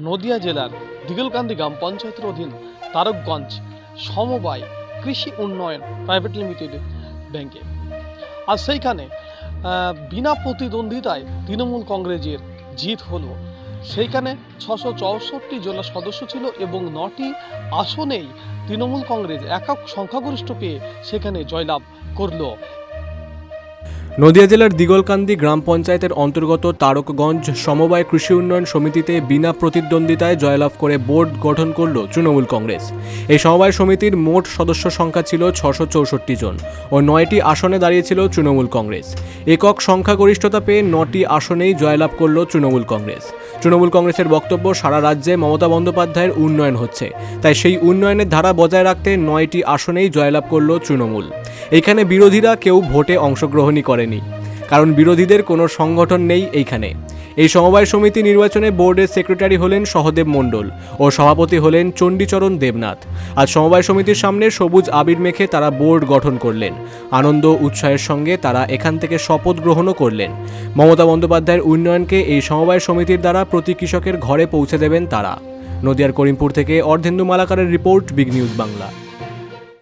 নদিয়া জেলার দিগলকান্দি গ্রাম পঞ্চায়েতের অধীন তারকগঞ্জ সমবায় কৃষি উন্নয়ন প্রাইভেট লিমিটেড ব্যাংকে। আর সেইখানে বিনা প্রতিদ্বন্দ্বিতায় তৃণমূল কংগ্রেসের জিত হলো। সেইখানে ছশো চৌষট্টি জন সদস্য ছিল এবং নটি আসনেই তৃণমূল কংগ্রেস একক সংখ্যাগরিষ্ঠ পেয়ে সেখানে জয়লাভ করল। নদিয়া জেলার দিগলকান্দি গ্রাম পঞ্চায়েতের অন্তর্গত তারকগঞ্জ সমবায় কৃষি উন্নয়ন সমিতিতে বিনা প্রতিদ্বন্দ্বিতায় জয়লাভ করে বোর্ড গঠন করল তৃণমূল কংগ্রেস। এই সমবায় সমিতির মোট সদস্য সংখ্যা ছিল ছশো চৌষট্টি জন ও নয়টি আসনে দাঁড়িয়েছিল তৃণমূল কংগ্রেস। একক সংখ্যাগরিষ্ঠতা পেয়ে নটি আসনেই জয়লাভ করল তৃণমূল কংগ্রেস। তৃণমূল কংগ্রেসের বক্তব্য, সারা রাজ্যে মমতা বন্দ্যোপাধ্যায়ের উন্নয়ন হচ্ছে। তাই সেই উন্নয়নের ধারা বজায় রাখতে নয়টি আসনেই জয়লাভ করল তৃণমূল। এখানে বিরোধীরা কেউ ভোটে অংশগ্রহণই করেনি কারণ বিরোধীদের কোনো সংগঠন নেই এইখানে। এই সমবায় সমিতি নির্বাচনে বোর্ডের সেক্রেটারি হলেন সহদেব মণ্ডল ও সভাপতি হলেন চণ্ডীচরণ দেবনাথ। আজ সমবায় সমিতির সামনে সবুজ আবির মেখে তারা বোর্ড গঠন করলেন। আনন্দ উৎসাহের সঙ্গে তারা এখান থেকে শপথ গ্রহণও করলেন। মমতা বন্দ্যোপাধ্যায়ের উন্নয়নকে এই সমবায় সমিতির দ্বারা প্রতি কৃষকের ঘরে পৌঁছে দেবেন তারা। নদিয়ার করিমপুর থেকে অর্ধেন্দু মালাকারের রিপোর্ট, বিগ নিউজ বাংলা।